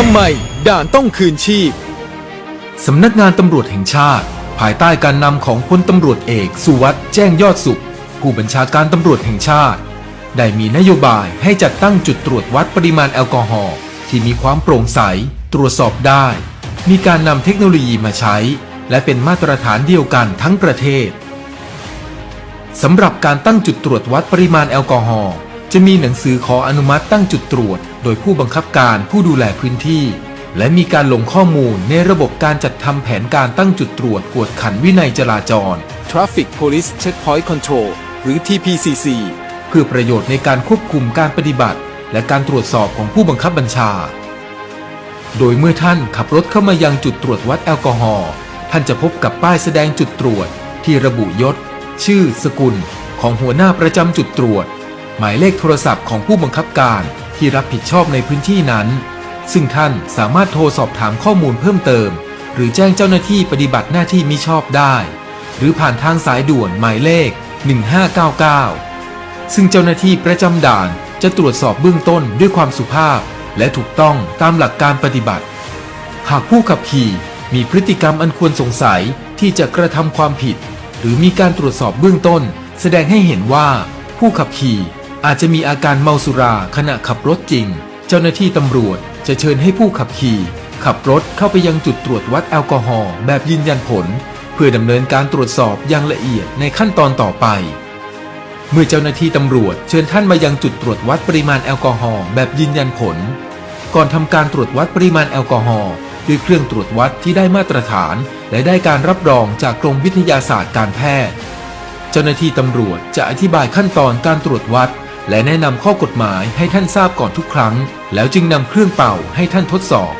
ทำไมด่านต้องคืนชีพ สำนักงานตำรวจแห่งชาติ ภายใต้การนำของพลตำรวจเอกสุวัสด์แจ้งยอดสุข ผู้บัญชาการตำรวจแห่งชาติ ได้มีนโยบายให้จัดตั้งจุดตรวจวัดปริมาณแอลกอฮอล์ที่มีความโปร่งใส ตรวจสอบได้ มีการนำเทคโนโลยีมาใช้ และเป็นมาตรฐานเดียวกันทั้งประเทศสำหรับการตั้งจุดตรวจวัดปริมาณแอลกอฮอล์ จะมีหนังสือขออนุมัติตั้งจุดตรวจ โดยผู้บังคับการผู้ดูแลพื้นที่ และมีการลงข้อมูลในระบบการจัดทำแผนการตั้งจุดตรวจกวดขันวินัยจราจร Traffic Police Checkpoint Control หรือ TPCC เพื่อประโยชน์ในการควบคุมการปฏิบัติ และการตรวจสอบของผู้บังคับบัญชา โดยเมื่อท่านขับรถเข้ามายังจุดตรวจวัดแอลกอฮอล์ท่านจะพบกับป้ายแสดงจุดตรวจ ที่ระบุยศ ชื่อ สกุล ของหัวหน้าประจำจุดตรวจ หมายเลขโทรศัพท์ของผู้บังคับการที่รับผิดชอบในพื้นที่นั้น ซึ่งท่านสามารถโทรสอบถามข้อมูลเพิ่มเติม หรือแจ้งเจ้าหน้าที่ปฏิบัติหน้าที่มิชอบได้ หรือผ่านทางสายด่วนหมายเลข 1599 ซึ่งเจ้าหน้าที่ประจำด่านจะตรวจสอบเบื้องต้นด้วยความสุภาพ และถูกต้องตามหลักการปฏิบัติ หากผู้ขับขี่มีพฤติกรรมอันควรสงสัยที่จะกระทำความผิด หรือมีการตรวจสอบเบื้องต้น แสดงให้เห็นว่าผู้ขับขี่ อาจจะมีอาการเมาสุราขณะขับรถจริง เจ้าหน้าที่ตำรวจจะเชิญให้ผู้ขับขี่ ขับรถเข้าไปยังจุดตรวจวัดแอลกอฮอล์แบบยืนยันผล เพื่อดำเนินการตรวจสอบอย่างละเอียดในขั้นตอนต่อไป เมื่อเจ้าหน้าที่ตำรวจเชิญท่านมายังจุดตรวจวัดปริมาณแอลกอฮอล์แบบยืนยันผล ก่อนทำการตรวจวัดปริมาณแอลกอฮอล์ด้วยเครื่องตรวจวัดที่ได้มาตรฐาน และได้การรับรองจากกรมวิทยาศาสตร์การแพทย์ เจ้าหน้าที่ตำรวจจะอธิบายขั้นตอนการตรวจวัด และแนะนำข้อกฎหมายให้ท่านทราบก่อนทุกครั้ง แล้วจึงนำเครื่องเป่าให้ท่านทดสอบ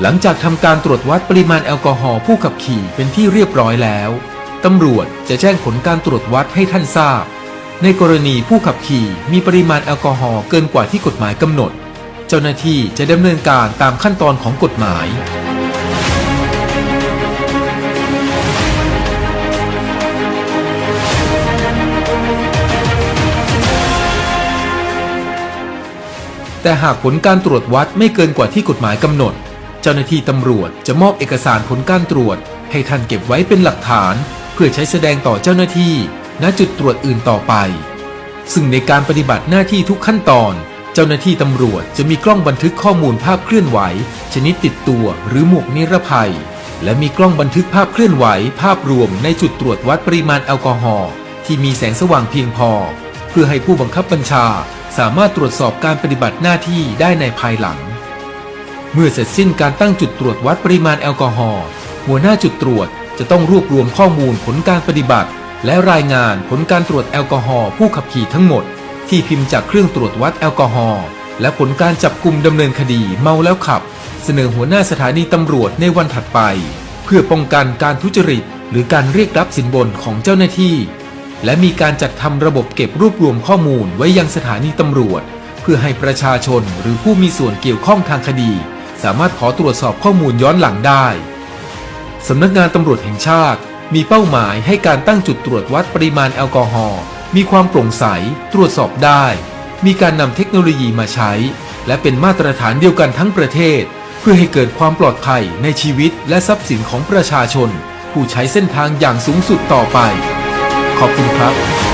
หลังจากทำการตรวจวัดปริมาณแอลกอฮอล์ผู้ขับขี่เป็นที่เรียบร้อยแล้วตำรวจจะแจ้งผลการตรวจวัดให้ท่านทราบ ในกรณีผู้ขับขี่มีปริมาณแอลกอฮอล์เกินกว่าที่กฎหมายกำหนด เจ้าหน้าที่จะดำเนินการตามขั้นตอนของกฎหมาย แต่หากผลการตรวจวัดไม่เกินกว่าที่กฎหมายกำหนด เจ้าหน้าที่ตำรวจจะมอบเอกสารผลการตรวจ ให้ท่านเก็บไว้เป็นหลักฐาน เพื่อใช้แสดงต่อเจ้าหน้าที่ ณจุดตรวจอื่นต่อไป ซึ่งในการปฏิบัติหน้าที่ทุกขั้นตอน เจ้าหน้าที่ตำรวจจะมีกล้องบันทึกข้อมูลภาพเคลื่อนไหว ชนิดติดตัวหรือหมวกนิรภัย และมีกล้องบันทึกภาพเคลื่อนไหว ภาพรวมในจุดตรวจวัดปริมาณแอลกอฮอล์ที่มีแสงสว่างเพียงพอ เพื่อให้ผู้บังคับบัญชา สามารถตรวจสอบการปฏิบัติหน้าที่ได้ในภายหลัง เมื่อเสร็จสิ้นการตั้งจุดตรวจวัดปริมาณแอลกอฮอล์หัวหน้าจุดตรวจจะต้องรวบรวมข้อมูลผลการปฏิบัติ และรายงานผลการตรวจแอลกอฮอล์ผู้ขับขี่ทั้งหมด ที่พิมพ์จากเครื่องตรวจวัดแอลกอฮอล์และผลการจับกลุ่มดำเนินคดีเมาแล้วขับ เสนอหัวหน้าสถานีตำรวจในวันถัดไป เพื่อป้องกันการทุจริต หรือการเรียกรับสินบนของเจ้าหน้าที่ และมีการจัดทำระบบเก็บรวบรวมข้อมูลไว้ยังสถานีตำรวจ เพื่อให้ประชาชนหรือผู้มีส่วนเกี่ยวข้องทางคดี สามารถขอตรวจสอบข้อมูลย้อนหลังได้สำนักงานตำรวจแห่งชาติ มีเป้าหมายให้การตั้งจุดตรวจวัดปริมาณแอลกอฮอล์มีความโปร่งใส ตรวจสอบได้ มีการนำเทคโนโลยีมาใช้ และเป็นมาตรฐานเดียวกันทั้งประเทศ เพื่อให้เกิดความปลอดภัยในชีวิตและทรัพย์สินของประชาชน ผู้ใช้เส้นทางอย่างสูงสุดต่อไป ขอบคุณครับ